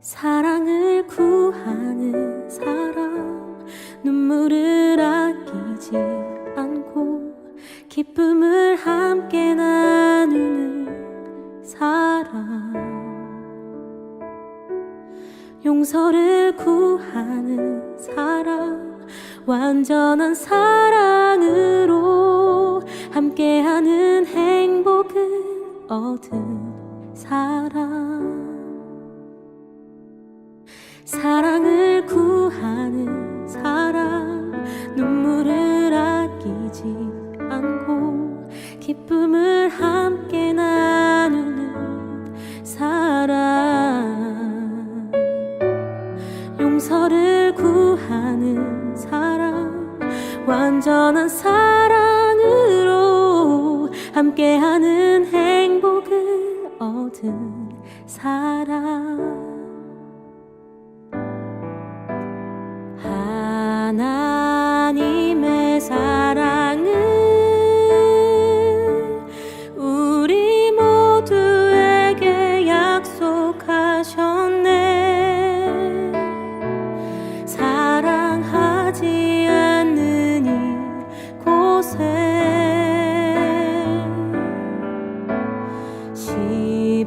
사랑을 구하는 사람 눈물을 아끼지 않고 기쁨을 함께 나누는 사람. 용서를 구하는 사랑 완전한 사랑으로 함께하는 행복을 얻은 사랑. 사랑을 구하는 사랑 눈물을 아끼지 않고 기쁨을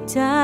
자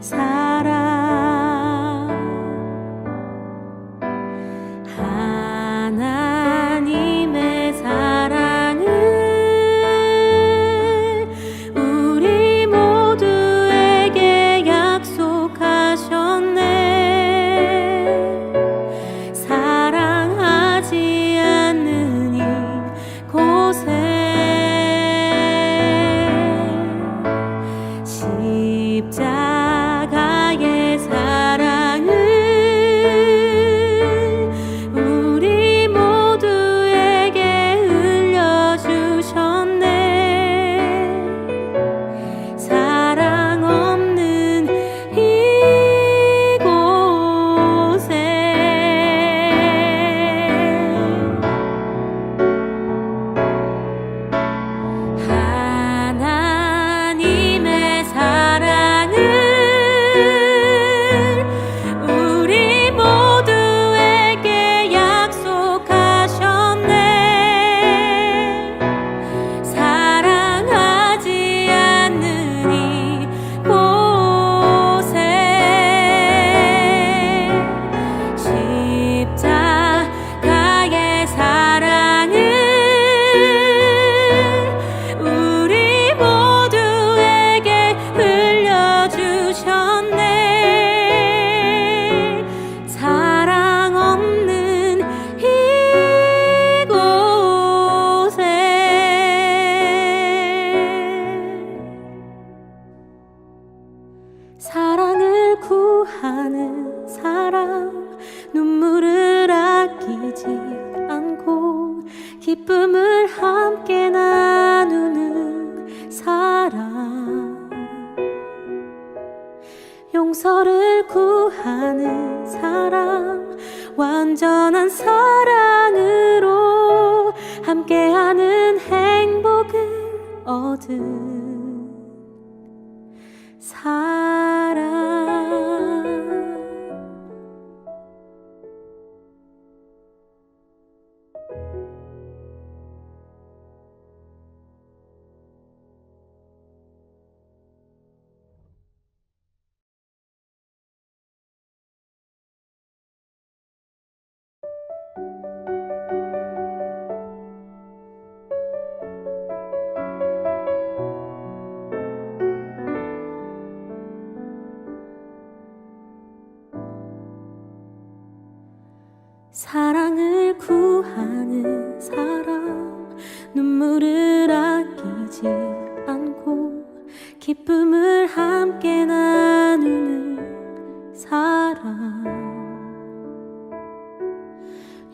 사랑.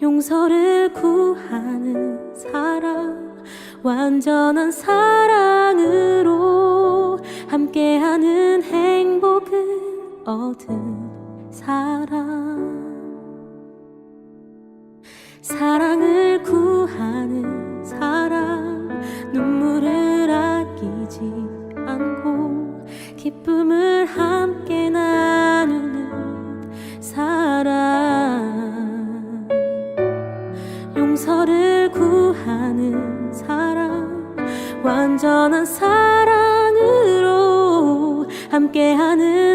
용서를 구하는 사랑 완전한 사랑으로 함께하는 행복을 얻은 사랑. 완전한 사랑으로 함께하는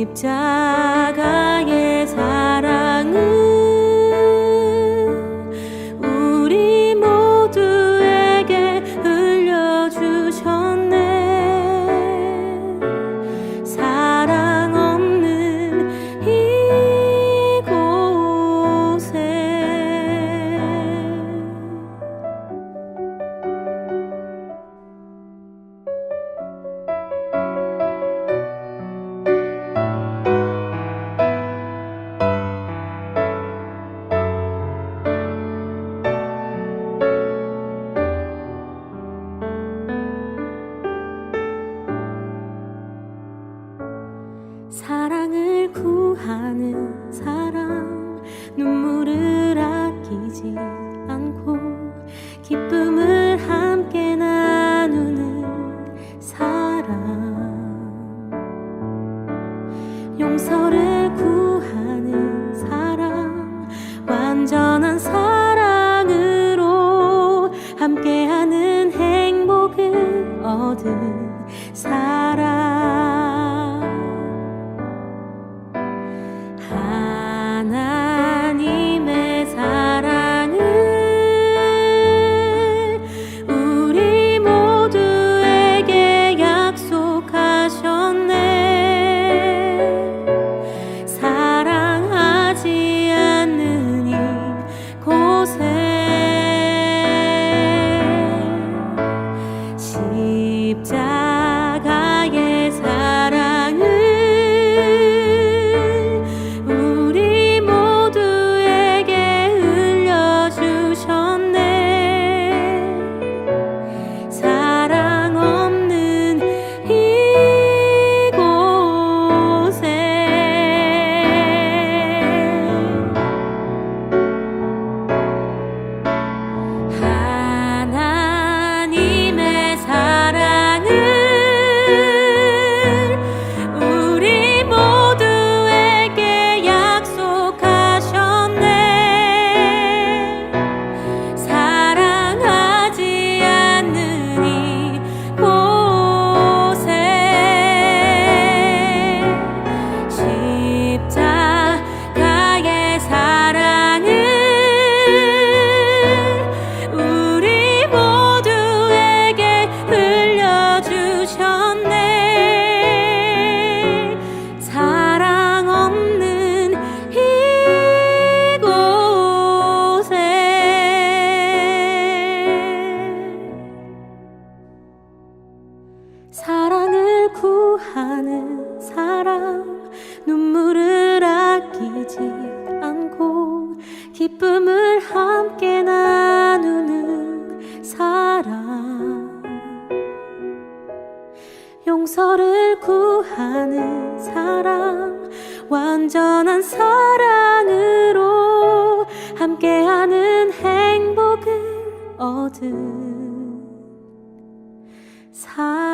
ีบใจ 기쁨을 함께 나누는 사랑. 용서를 구하는 사랑 완전한 사랑으로 함께하는 행복을 얻은 사랑.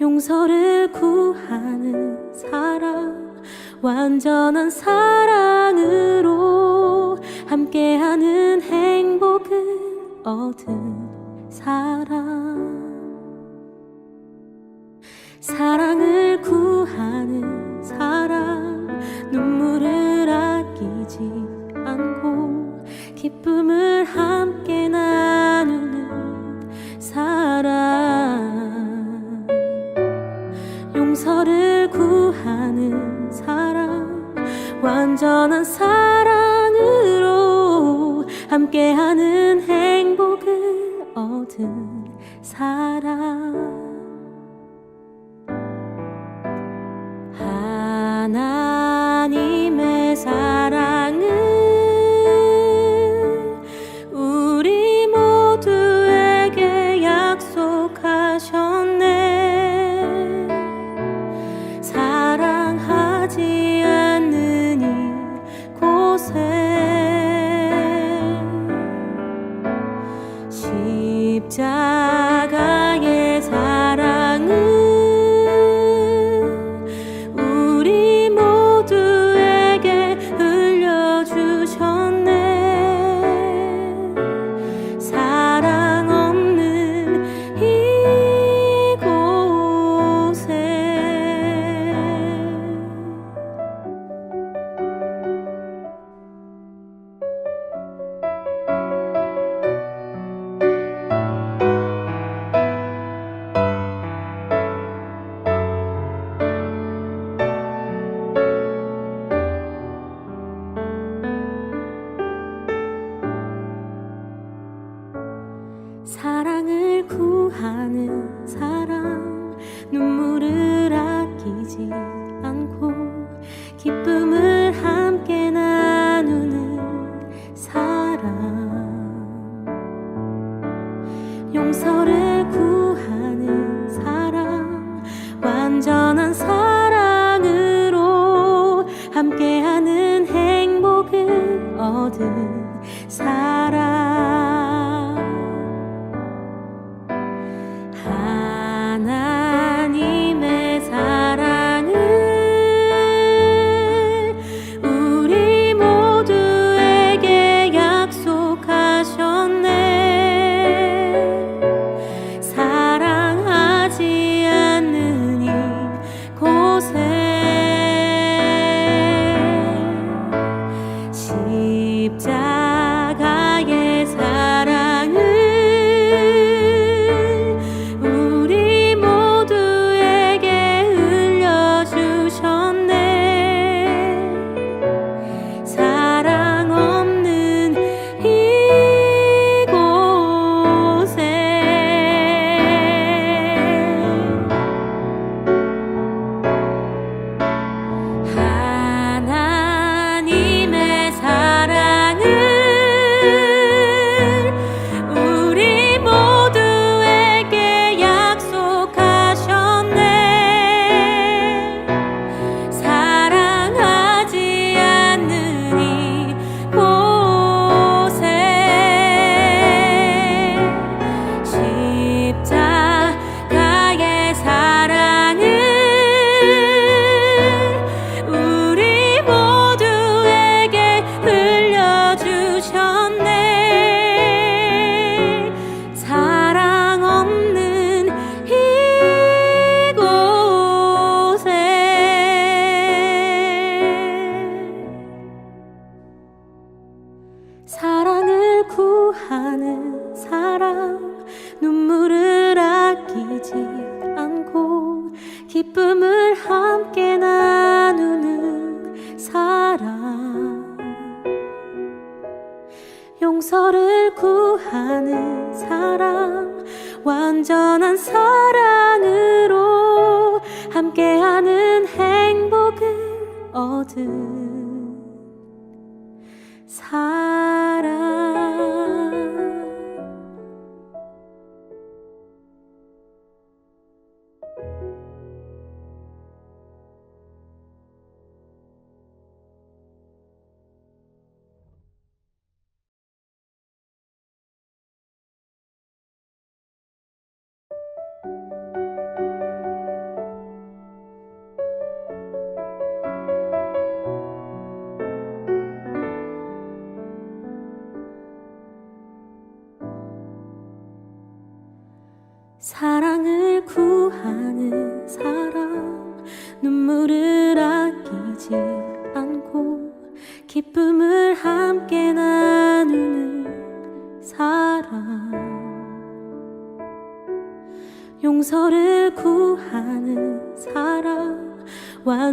용서를 구하는 사랑 완전한 사랑으로 함께하는 행복을 얻은 사랑 완전한 사랑으로 함께하는 행복을 얻은 사랑. 삶을 함께 나누는 사랑. 용서를 구하는 사랑 완전한 사랑으로 함께하는 행복을 얻은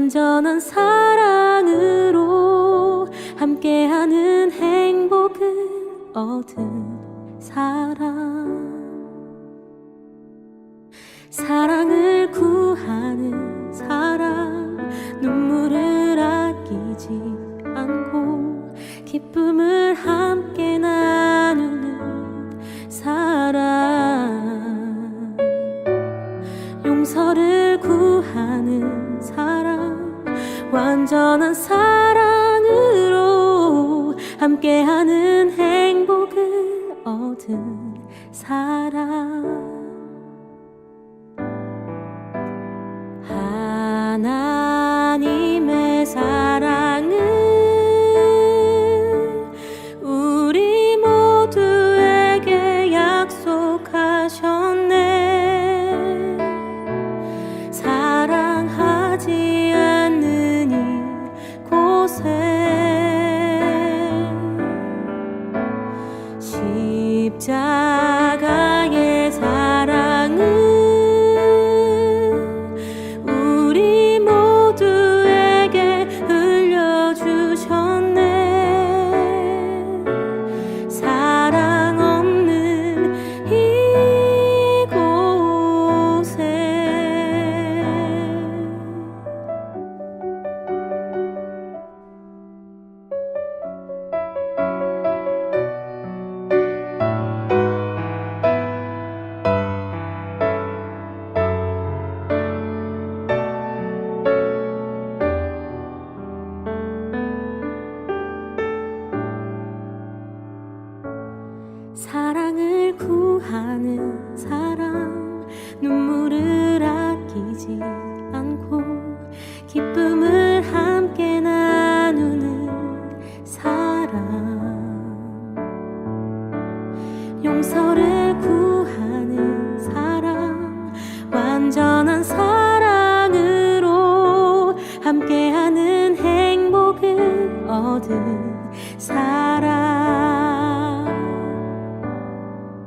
온전한 삶 함께하는 행복을 얻은 사람